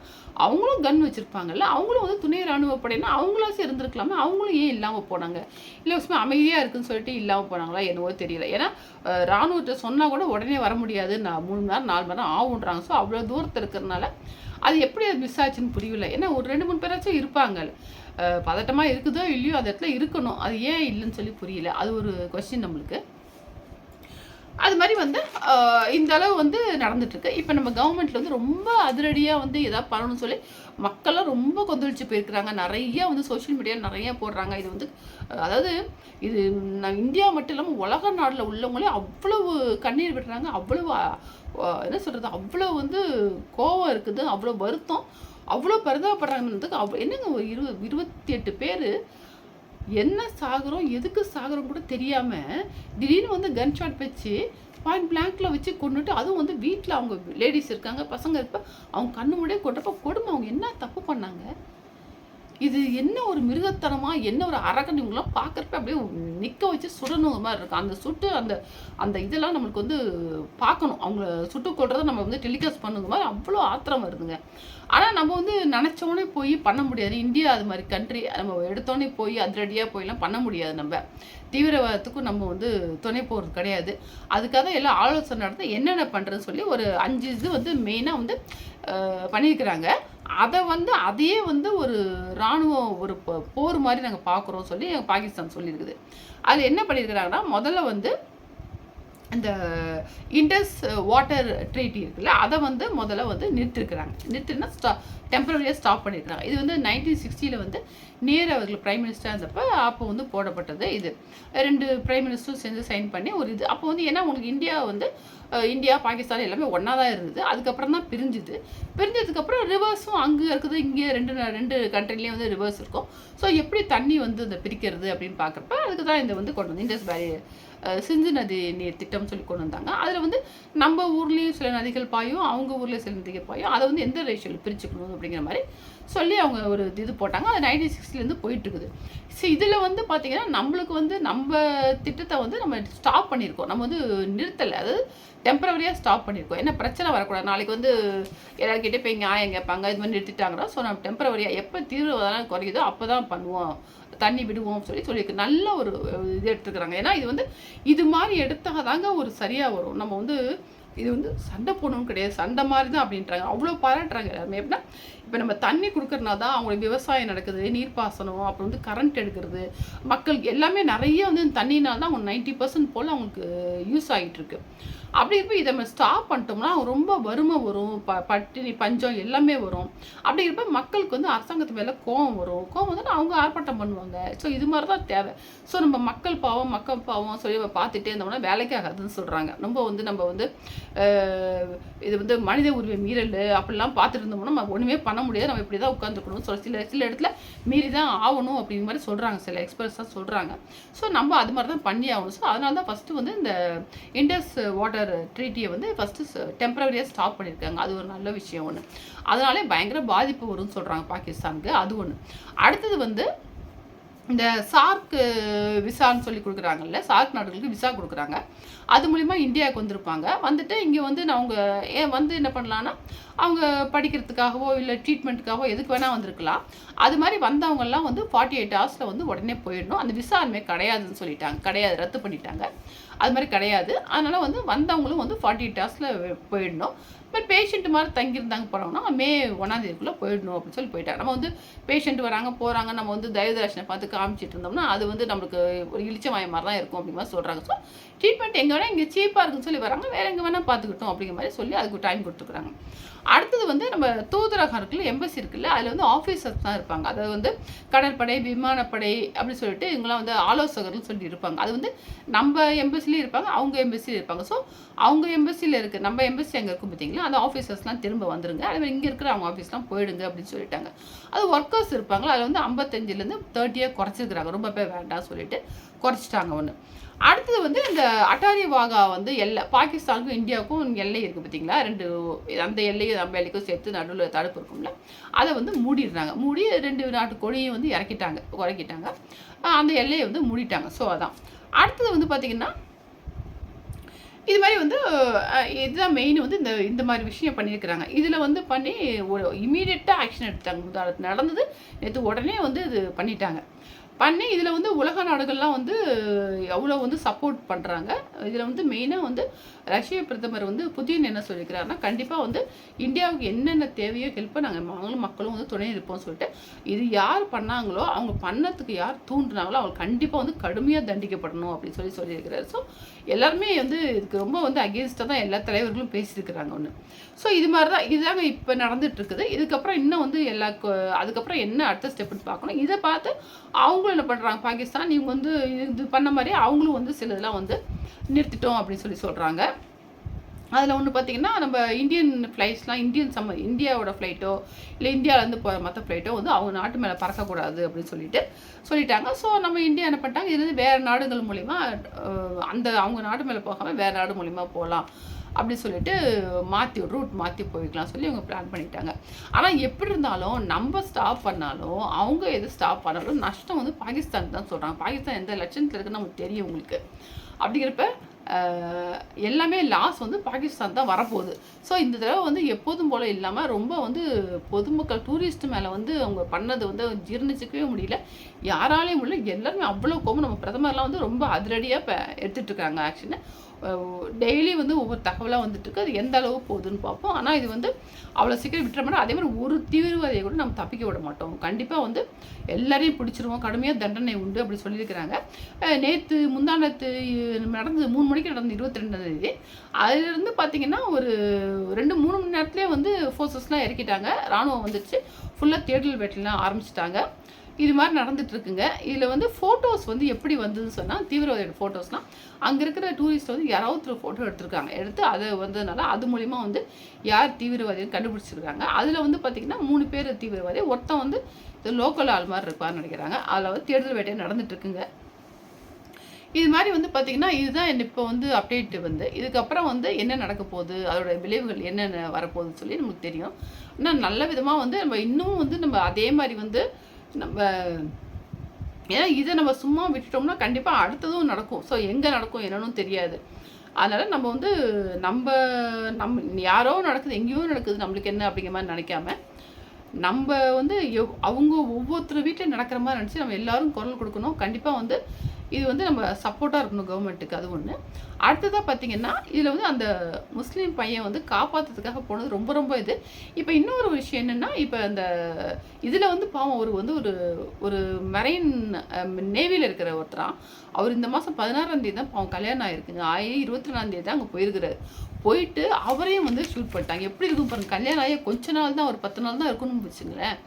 அவங்களும் கன் வச்சுருப்பாங்கல்ல அவங்களும் வந்து துணை ராணுவ படையினா அவங்களாச்சும் இருந்திருக்கலாமே அவங்களும் ஏன் இல்லாமல் போனாங்க? இல்லை சும்மா அமைதியாக இருக்குன்னு சொல்லிட்டு இல்லாமல் போனாங்களா? என்னவோ தெரியல. ஏன்னா ராணுவத்தை சொன்னால் கூட உடனே வர முடியாது. நான் மூணு மணி நேரம் நாலு மணி நேரம் ஆகுன்றாங்க. ஸோ அவ்வளோ தூரத்தில் இருக்கிறதுனால அது எப்படி அது மிஸ் ஆச்சுன்னு புரியல. ஏன்னா ஒரு ரெண்டு மூணு பேராச்சும் இருப்பாங்க. பதட்டமாக இருக்குதோ இல்லையோ அந்த இடத்துல இருக்கணும். அது ஏன் இல்லைன்னு சொல்லி புரியல. அது ஒரு கொஸ்டின் நம்மளுக்கு. அது மாதிரி வந்து இந்த அளவு வந்து நடந்துட்டுருக்கு. இப்போ நம்ம கவர்மெண்ட்டில் வந்து ரொம்ப அதிரடியாக வந்து எதாவது பண்ணணும்னு சொல்லி மக்கள்லாம் ரொம்ப கொந்தளிச்சு போயிருக்கிறாங்க. நிறைய வந்து சோஷியல் மீடியாவில் நிறைய போடுறாங்க. இது வந்து அதாவது இது நான் இந்தியா மட்டும் இல்லாமல் உலக நாட்டில் உள்ளவங்களே அவ்வளவு கண்ணீர் விடுறாங்க. அவ்வளவு என்ன சொல்கிறது அவ்வளோ வந்து கோவம் இருக்குது. அவ்வளோ வருத்தம். அவ்வளோ பரிதாபப்படுறாங்கன்றதுக்கு அவ் என்னங்க ஒரு இரு இருபத்தி எட்டு பேர் என்ன சாகுறோம் எதுக்கு சாகுறோம் கூட தெரியாமல் திடீர்னு வந்து கன் ஷாட் வச்சு பாயிண்ட் பிளாங்க்ல வச்சு கொண்டுட்டு அதுவும் வந்து வீட்டில் அவங்க லேடிஸ் இருக்காங்க பசங்க இருப்ப அவங்க கண்ணு முடியே கொட்டப்போ கொடுமை அவங்க என்ன தப்பு பண்ணாங்க? இது என்ன ஒரு மிருகத்தனமா என்ன ஒரு அரகன் இவங்களாம் பார்க்குறப்ப அப்படியே நிற்க வச்சு சுடணும் மாதிரி இருக்கும். அந்த சுட்டு அந்த அந்த இதெல்லாம் நம்மளுக்கு வந்து பார்க்கணும். அவங்க சுட்டு கொள்றத நம்ம வந்து டெலிகாஸ்ட் பண்ணுங்க மாதிரி அவ்வளோ ஆத்திரம் வருதுங்க. ஆனால் நம்ம வந்து நினச்சோடனே போய் பண்ண முடியாது. இந்தியா அது மாதிரி கண்ட்ரி நம்ம எடுத்தோடனே போய் அதிரடியாக போயெல்லாம் பண்ண முடியாது நம்ம. தீவிரவாதத்துக்கும் நம்ம வந்து துணை போகிறது கிடையாது. அதுக்காக எல்லாம் ஆலோசனை நடத்த என்னென்ன பண்ணுறதுன்னு சொல்லி ஒரு அஞ்சு இது வந்து மெயினாக வந்து பண்ணியிருக்கிறாங்க. அதை வந்து அதையே வந்து ஒரு இராணுவம் ஒரு போர் மாதிரி நாங்கள் பார்க்குறோம் சொல்லி பாகிஸ்தான் சொல்லியிருக்குது. அதில் என்ன பண்ணியிருக்கிறாங்கன்னா முதல்ல வந்து இந்த இண்டஸ் வாட்டர் ட்ரீட்டி இருக்குல்ல அதை வந்து முதல்ல வந்து நிறுத்திருக்கிறாங்க. நிறுத்தினா ஸ்டா டெம்பரரியாக ஸ்டாப் பண்ணியிருக்கிறாங்க இது வந்து நைன்டீன் சிக்ஸ்டியில் வந்து நேரு அவர்கள் பிரைம் மினிஸ்டர் இருந்தப்போ அப்போ வந்து போடப்பட்டது இது. ரெண்டு பிரைம் மினிஸ்டரும் சேர்ந்து சைன் பண்ணி ஒரு இது. அப்போ வந்து ஏன்னா உங்களுக்கு இந்தியா வந்து இந்தியா பாகிஸ்தான் எல்லாமே ஒன்றா தான் இருந்தது. அதுக்கப்புறம் தான் பிரிஞ்சுது. பிரிஞ்சதுக்கப்புறம் ரிவர்ஸும் அங்கே இருக்குது இங்கே ரெண்டு ரெண்டு கண்ட்ரிலையும் வந்து ரிவர்ஸ் இருக்கும். ஸோ எப்படி தண்ணி வந்து இந்த பிரிக்கிறது அப்படின்னு பார்க்குறப்ப அதுக்கு தான் இந்த வந்து கொண்டு வந்து இண்டஸ் பேரியர் சிந்து நதி நீர் திட்டம் சொல்லி கொண்டு வந்தாங்க. அதில் வந்து நம்ம ஊர்லேயும் சில நதிகள் பாயும் அவங்க ஊர்லேயும் சில நதிகள் பாயும். அதை வந்து எந்த ரேஷியோவில் பிரிச்சுக்கணும் அப்படிங்கிற மாதிரி சொல்லி அவங்க ஒரு இது போட்டாங்க. அது நைன்டீன் சிக்ஸ்டிலேருந்து போயிட்டுருக்குது ஸோ இதில் வந்து பார்த்தீங்கன்னா நம்மளுக்கு வந்து நம்ம திட்டத்தை வந்து நம்ம ஸ்டாப் பண்ணியிருக்கோம். நம்ம வந்து நிறுத்தலை. அதாவது டெம்பரவரியாக ஸ்டாப் பண்ணியிருக்கோம். என்ன பிரச்சனை வரக்கூடாது. நாளைக்கு வந்து எல்லாருக்கிட்டே போய் நியாயம் கேட்பாங்க. இது மாதிரி நிறுத்திட்டாங்கன்னா ஸோ நம்ம டெம்பரவரியாக எப்போ தீவிரவாதம் குறையுதோ அப்போ தான் பண்ணுவோம். தண்ணி விடுவோம் சொல்லி சொல்லியிருக்கு. நல்ல ஒரு இது எடுத்துக்கிறாங்க. ஏன்னா இது வந்து இது மாதிரி எடுத்தால் தாங்க ஒரு சரியாக வரும். நம்ம வந்து இது வந்து சண்டை போடணும்னு கிடையாது. சண்டை மாதிரி தான் அப்படின்றாங்க. அவ்வளோ பாராட்டுறாங்க எல்லாருமே. எப்படின்னா இப்போ நம்ம தண்ணி கொடுக்கறனா தான் அவங்களுக்கு விவசாயம் நடக்குது நீர்ப்பாசனம் அப்புறம் வந்து கரண்ட் எடுக்கிறது. மக்களுக்கு எல்லாமே நிறைய வந்து தண்ணினால் தான் அவங்க நைன்ட்டி பர்சன்ட் போல் அவங்களுக்கு யூஸ் ஆகிட்டு இருக்கு. அப்படி இருப்ப இதை நம்ம ஸ்டாப் பண்ணிட்டோம்னா ரொம்ப வறுமை வரும் ப பட்டினி பஞ்சம் எல்லாமே வரும். அப்படி இருப்ப மக்களுக்கு வந்து அரசாங்கத்து மேலே கோவம் வரும். கோவம் வந்து அவங்க ஆர்ப்பாட்டம் பண்ணுவாங்க. ஸோ இது மாதிரி தான் தேவை. ஸோ நம்ம மக்கள் பாவம் மக்கள் பாவம் சொல்லி நம்ம பார்த்துட்டே இருந்தோம்னா வேலைக்கு ஆகாதுன்னு சொல்கிறாங்க ரொம்ப வந்து நம்ம வந்து இது வந்து மனித உரிமை மீறல் அப்படிலாம் பார்த்துட்டு இருந்தோம்னா நம்ம ஒன்றுமே பண்ண முடியாது. நம்ம இப்படி தான் உட்காந்துக்கணும் சொல்ல சில சில இடத்துல மீறி தான் ஆகணும் அப்படிங்கிற மாதிரி சொல்கிறாங்க சில எக்ஸ்பர்ட்ஸ் தான் சொல்கிறாங்க ஸோ நம்ம அது மாதிரி தான் பண்ணி ஆகணும். ஸோ அதனால தான் ஃபஸ்ட்டு வந்து இந்த இண்டஸ் வாட்டர் ட்ரீட்டியை வந்து ஃபஸ்ட்டு டெம்பரவரியாக ஸ்டாப் பண்ணியிருக்காங்க. அது ஒரு நல்ல விஷயம் ஒன்று அதனாலே பயங்கர பாதிப்பு வரும்னு சொல்கிறாங்க பாகிஸ்தானுக்கு. அது ஒன்று அடுத்தது வந்து இந்த சார்க்கு விசான்னு சொல்லி கொடுக்குறாங்கல்ல சார்க் நாடுகளுக்கு விசா கொடுக்குறாங்க. அது மூலிமா இந்தியாவுக்கு வந்திருப்பாங்க. வந்துட்டு இங்கே வந்து நான் அவங்க ஏன் வந்து என்ன பண்ணலான்னா அவங்க படிக்கிறதுக்காகவோ இல்லை ட்ரீட்மெண்ட்டுக்காகவோ எதுக்கு வேணால் வந்திருக்கலாம். அது மாதிரி வந்தவங்கெல்லாம் வந்து ஃபார்ட்டி எயிட் ஹவர்ஸில் வந்து உடனே போயிடணும். அந்த விசா அதுமாதிரி கிடையாதுன்னு சொல்லிட்டாங்க. கிடையாது ரத்து பண்ணிட்டாங்க. அது மாதிரி கிடையாது. அதனால் வந்து வந்தவங்களும் வந்து ஃபார்ட்டி எயிட் ஹவர்ஸில் போயிடணும். பட் பேஷண்ட் மாதிரி தங்கியிருந்தாங்க போனோம்னா மே ஒன்றாந்தேதிக்குள்ளே போயிடணும் அப்படின்னு சொல்லி போயிட்டாங்க. நம்ம வந்து பேஷண்ட் வராங்க போகிறாங்க நம்ம வந்து தயவுதர்ஷனை பார்த்து காமிச்சிட்டு இருந்தோம்னா அது வந்து நம்மளுக்கு ஒரு இழிச்ச வாய மாதிரி தான் இருக்கும் அப்படிங்கிற மாதிரி சொல்கிறாங்க ஸோ ட்ரீட்மெண்ட் எங்கே வேணால் இங்கே சீப்பாக இருக்குன்னு சொல்லி வராங்க. வேறு எங்கே வேணால் பார்த்துக்கிட்டோம் அப்படிங்கிற மாதிரி சொல்லி அதுக்கு டைம் கொடுத்துக்குறாங்க. அடுத்தது வந்து நம்ம தூதரகம் இருக்குல்ல எம்பசி இருக்குல்ல அதில் வந்து ஆஃபீஸர்ஸ் தான் இருப்பாங்க. அதாவது வந்து கடற்படை விமானப்படை அப்படின்னு சொல்லிட்டு இவங்களாம் வந்து ஆலோசகர்னு சொல்லி இருப்பாங்க. அது வந்து நம்ம எம்பசிலையும் இருப்பாங்க அவங்க எம்பசிலையும் இருப்பாங்க. ஸோ அவங்க எம்பசியில் இருக்குது நம்ம எம்பசி அங்கே இருக்கும் பார்த்தீங்களா அந்த ஆஃபீஸர்ஸ்லாம் திரும்ப வந்துருங்க. அதே மாதிரி இங்கே இருக்கிற அவங்க ஆஃபீஸ்லாம் போயிடுங்க அப்படின்னு சொல்லிட்டாங்க. அது ஒர்க்கர்ஸ் இருப்பாங்களோ? அதில் வந்து ஐம்பத்தஞ்சிலேருந்து தேர்ட்டியாக குறைச்சிருக்கிறாங்க. ரொம்ப பேர் வேண்டாம் சொல்லிட்டு குறைச்சிட்டாங்க ஒன்று அடுத்தது வந்து இந்த அட்டாரி வாகா வந்து எல்லை பாகிஸ்தானுக்கும் இந்தியாவுக்கும் எல்லை இருக்குது பார்த்தீங்களா ரெண்டு அந்த எல்லையும் நம்ம எல்லைக்கும் சேர்த்து நடுவில் தடுப்பு இருக்கும்ல. அதை வந்து மூடிடுறாங்க. மூடி ரெண்டு நாட்டு கொடியும் வந்து இறக்கிட்டாங்க குறைக்கிட்டாங்க. அந்த எல்லையை வந்து மூடிட்டாங்க. ஸோ அதான். அடுத்தது வந்து பார்த்திங்கன்னா இது மாதிரி வந்து இதுதான் மெயின் வந்து இந்த இந்த மாதிரி விஷயம் பண்ணியிருக்கிறாங்க. இதில் வந்து பண்ணி ஒரு இமீடியட்டாக ஆக்ஷன் எடுத்தாங்க. நடந்தது நேற்று உடனே வந்து இது பண்ணிட்டாங்க. பண்ணி இதில் வந்து உலக நாடுகள்லாம் வந்து எவ்வளோ வந்து சப்போர்ட் பண்ணுறாங்க இதில் வந்து மெயினாக வந்து ரஷ்ய பிரதமர் வந்து புதின் என்ன சொல்லியிருக்கிறாருன்னா கண்டிப்பாக வந்து இந்தியாவுக்கு என்னென்ன தேவையோ ஹெல்ப்பை நாங்கள் நாங்களும் மக்களும் வந்து துணை இருப்போம் சொல்லிட்டு இது யார் பண்ணாங்களோ அவங்க பண்ணத்துக்கு யார் தூண்டுனாங்களோ அவங்க கண்டிப்பாக வந்து கடுமையாக தண்டிக்கப்படணும் அப்படின்னு சொல்லி சொல்லியிருக்கிறாரு. ஸோ எல்லாருமே வந்து இதுக்கு ரொம்ப வந்து அகேன்ஸ்டாக தான் எல்லா தலைவர்களும் பேசியிருக்கிறாங்க ஒன்று ஸோ இது மாதிரி தான் இதுதாங்க இப்போ நடந்துகிட்ருக்குது இதுக்கப்புறம் இன்னும் வந்து எல்லா அதுக்கப்புறம் என்ன அடுத்த ஸ்டெப்னு பார்க்கணும். இதை பார்த்து அவங்களும் என்ன பண்ணுறாங்க பாகிஸ்தான் இவங்க வந்து இது பண்ண மாதிரி அவங்களும் வந்து சில இதெல்லாம் வந்து நிறுத்திட்டோம் அப்படின்னு சொல்லி சொல்கிறாங்க அதில் ஒன்று பார்த்தீங்கன்னா நம்ம இந்தியன் ஃப்ளைட்ஸ்லாம் இந்தியன் சம்ம இந்தியாவோட ஃப்ளைட்டோ இல்லை இந்தியாவிலேருந்து போகிற மற்ற ஃப்ளைட்டோ வந்து அவங்க நாட்டு மேலே பறக்கக்கூடாது அப்படின்னு சொல்லிட்டு சொல்லிட்டாங்க. ஸோ நம்ம இந்தியா என்ன பண்ணிட்டாங்க? இது வந்து வேறு நாடுகள் மூலிமா அந்த அவங்க நாடு மேலே போகாமல் வேறு நாடு மூலிமா போகலாம் அப்படின்னு சொல்லிட்டு மாற்றி ரூட் மாற்றி போய்க்கலாம் சொல்லி அவங்க பிளான் பண்ணிட்டாங்க. ஆனால் எப்படி இருந்தாலும் நம்ம ஸ்டாப் பண்ணாலும் அவங்க எது ஸ்டாப் பண்ணாலும் நஷ்டம் வந்து பாகிஸ்தான் தான் சொல்கிறாங்க பாகிஸ்தான் எந்த லட்சத்தில் இருக்குன்னு நமக்கு தெரியும் உங்களுக்கு. அப்படிங்கிறப்ப எல்லாமே லாஸ் வந்து பாகிஸ்தான் தான் வரப்போகுது. ஸோ இந்த தடவை வந்து எப்போதும் போல் இல்லாமல் ரொம்ப வந்து பொதுமக்கள் டூரிஸ்ட் மேலே வந்து அவங்க பண்ணது வந்து ஜீர்ணிச்சிக்கவே முடியல. யாராலையும் முடியல. எல்லாருமே அவ்வளோ கோபம். நம்ம பிரதமர்லாம் வந்து ரொம்ப அதிரடியாக இப்போ எடுத்துகிட்டு இருக்காங்க ஆக்ஷனை டெய்லி வந்து ஒவ்வொரு தகவலாக வந்துட்டுருக்கு. அது எந்த அளவு போகுதுன்னு பார்ப்போம். ஆனால் இது வந்து அவ்வளோ சீக்கிரம் விட்டுற மாட்டோம் அதே மாதிரி ஒரு தீவிரவாதியை கூட நம்ம தப்பிக்க விட மாட்டோம். கண்டிப்பாக வந்து எல்லாரையும் பிடிச்சிருவோம். கடுமையாக தண்டனை உண்டு அப்படி சொல்லியிருக்கிறாங்க. நேற்று முந்தானத்து நடந்தது மூணு மணிக்கு நடந்தது இருபத்தி ரெண்டாம் தேதி. அதுலேருந்து பார்த்தீங்கன்னா ஒரு ரெண்டு மூணு மணி நேரத்துலேயே வந்து ஃபோர்ஸஸ்லாம் இறக்கிட்டாங்க. ராணுவம் வந்துச்சு ஃபுல்லாக தேடல் வேட்டலாம் ஆரம்பிச்சிட்டாங்க. இது மாதிரி நடந்துட்டுருக்குங்க. இதில் வந்து ஃபோட்டோஸ் வந்து எப்படி வந்ததுன்னு சொன்னால் தீவிரவாதியோட ஃபோட்டோஸ்லாம் அங்கே இருக்கிற டூரிஸ்ட் வந்து யாராவது ஃபோட்டோ எடுத்திருக்காங்க. எடுத்து அதை வந்ததுனால அது மூலிமா வந்து யார் தீவிரவாதின்னு கண்டுபிடிச்சிருக்காங்க. அதில் வந்து பார்த்திங்கன்னா மூணு பேர் தீவிரவாதி ஒருத்தன் வந்து லோக்கல் ஆள் மாதிரி இருப்பார்னு நினைக்கிறாங்க. அதில் வந்து தேடுதல் வேட்டையை நடந்துட்டுருக்குங்க. இது மாதிரி வந்து பார்த்திங்கன்னா இதுதான் இப்போ வந்து அப்டேட் வந்து. இதுக்கப்புறம் வந்து என்ன நடக்க போகுது அதோட விளைவுகள் என்னென்ன வரப்போகுதுன்னு சொல்லி நமக்கு தெரியும். ஆனால் நல்ல விதமாக வந்து நம்ம இன்னும் வந்து நம்ம அதே மாதிரி வந்து நம்ம ஏன்னா இதை நம்ம சும்மா விட்டுட்டோம்னா கண்டிப்பாக அடுத்ததும் நடக்கும். ஸோ எங்கே நடக்கும் என்னன்னு தெரியாது. அதனால் நம்ம வந்து நம்ம நம்ம யாரோ நடக்குது எங்கேயோ நடக்குது நம்மளுக்கு என்ன அப்படிங்கிற மாதிரி நினைக்காம நம்ம வந்து எவ் அவங்க ஒவ்வொருத்தர் வீட்டில் நடக்கிற மாதிரி நினச்சி நம்ம எல்லோரும் குரல் கொடுக்கணும். கண்டிப்பாக வந்து இது வந்து நம்ம சப்போர்ட்டாக இருக்கணும் கவர்மெண்ட்டுக்கு அது ஒன்று அடுத்ததாக பார்த்தீங்கன்னா இதில் வந்து அந்த முஸ்லீம் பையன் வந்து காப்பாற்றுறதுக்காக போனது ரொம்ப ரொம்ப இது. இப்போ இன்னொரு விஷயம் என்னென்னா இப்போ அந்த இதில் வந்து பாவம் ஒரு வந்து ஒரு ஒரு மெரைன் நேவியில் இருக்கிற ஒருத்தரா அவர் இந்த மாதம் பதினாறாம் தேதி தான் பாவம் கல்யாணம் ஆயிருக்குங்க. ஆயி இருபத்தி ரெண்டாம் தேதி தான் அங்கே போயிருக்கிறாரு. போயிட்டு அவரையும் வந்து ஷூட் பண்ணிட்டாங்க. எப்படி இருக்கும் பாருங்க கல்யாணம் ஆகி கொஞ்ச நாள் தான் ஒரு பத்து நாள் தான் இருக்கணும்னு வச்சுங்களேன்.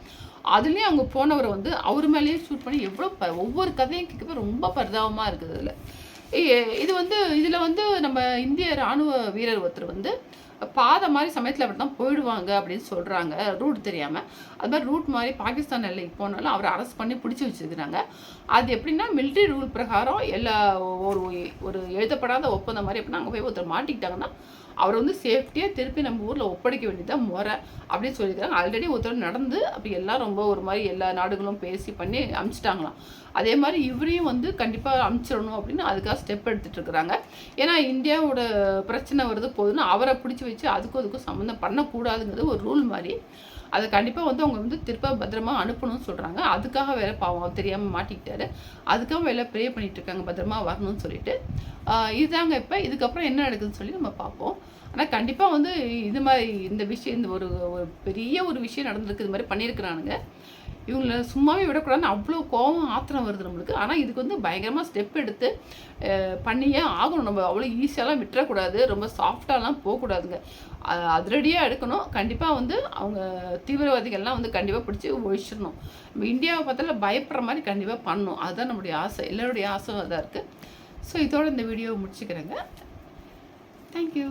அதுலேயும் அவங்க போனவரை வந்து அவர் மேலேயே ஷூட் பண்ணி எவ்வளோ ப ஒவ்வொரு கதையும் கேட்கவே ரொம்ப பரிதாபமாக இருக்குது இதில் இது வந்து இதில் வந்து நம்ம இந்திய இராணுவ வீரர் ஒருத்தர் வந்து பாதை மாதிரி சமயத்தில் அப்படி தான் போயிடுவாங்க அப்படின்னு சொல்கிறாங்க ரூட் தெரியாமல் அது மாதிரி ரூட் மாதிரி பாகிஸ்தான் எல்லைக்கு போனாலும் அவரை அரெஸ்ட் பண்ணி பிடிச்சி வச்சுருக்கிறாங்க. அது எப்படின்னா மிலிட்ரி ரூல் பிரகாரம் எல்லா ஒரு ஒரு எழுதப்படாத ஒப்பந்தம் மாதிரி எப்படின்னா அங்கே போய் ஒருத்தர் மாட்டிக்கிட்டாங்கன்னா அவரை வந்து சேஃப்டியாக திருப்பி நம்ம ஊரில் ஒப்படைக்க வேண்டியதான் முறை அப்படின்னு சொல்லியிருக்காங்க. ஆல்ரெடி ஒருத்தர் நடந்து அப்படி எல்லாம் ரொம்ப ஒரு மாதிரி எல்லா நாடுகளும் பேசி பண்ணி அமிச்சிட்டாங்களாம். அதே மாதிரி இவரையும் வந்து கண்டிப்பாக அமுச்சிடணும் அப்படின்னு அதுக்காக ஸ்டெப் எடுத்துகிட்டு இருக்கிறாங்க. ஏன்னா இந்தியாவோட பிரச்சனை வருது போதுன்னு அவரை பிடிச்சி வச்சு அதுக்கும் அதுக்கும் சம்மந்தம் பண்ணக்கூடாதுங்கிறது ஒரு ரூல் மாதிரி. அதை கண்டிப்பாக வந்து அவங்க வந்து திருப்ப பத்திரமா அனுப்பணும்னு சொல்கிறாங்க அதுக்காக வேலை பாவம் தெரியாமல் மாட்டிக்கிட்டாரு. அதுக்காக வேலை ப்ரே பண்ணிட்டு இருக்காங்க பத்திரமா வரணும்னு சொல்லிட்டு. இதுதாங்க இப்போ. இதுக்கப்புறம் என்ன நடக்குதுன்னு சொல்லி நம்ம பார்ப்போம். ஆனால் கண்டிப்பாக வந்து இது மாதிரி இந்த விஷயம் இந்த ஒரு ஒரு பெரிய ஒரு விஷயம் நடந்திருக்கு இது மாதிரி பண்ணியிருக்கிறானுங்க. இவங்கள சும்மாவே விடக்கூடாதுன்னு அவ்வளோ கோவம் ஆத்திரம் வருது நம்மளுக்கு. ஆனால் இதுக்கு வந்து பயங்கரமாக ஸ்டெப் எடுத்து பண்ணியே ஆகணும். நம்ம அவ்வளோ ஈஸியாலாம் விட்டுறக்கூடாது. ரொம்ப சாஃப்டாலாம் போகக்கூடாதுங்க. அதிரடியாக எடுக்கணும். கண்டிப்பாக வந்து அவங்க தீவிரவாதிகள்லாம் வந்து கண்டிப்பாக பிடிச்சி ஒழிச்சிடணும். நம்ம இந்தியாவை பார்த்தால பயப்படுற மாதிரி கண்டிப்பாக பண்ணணும். அதுதான் நம்முடைய ஆசை. எல்லோருடைய ஆசை தான் இருக்குது ஸோ இதோட இந்த வீடியோவை முடிச்சுக்கிறேங்க. தேங்க்யூ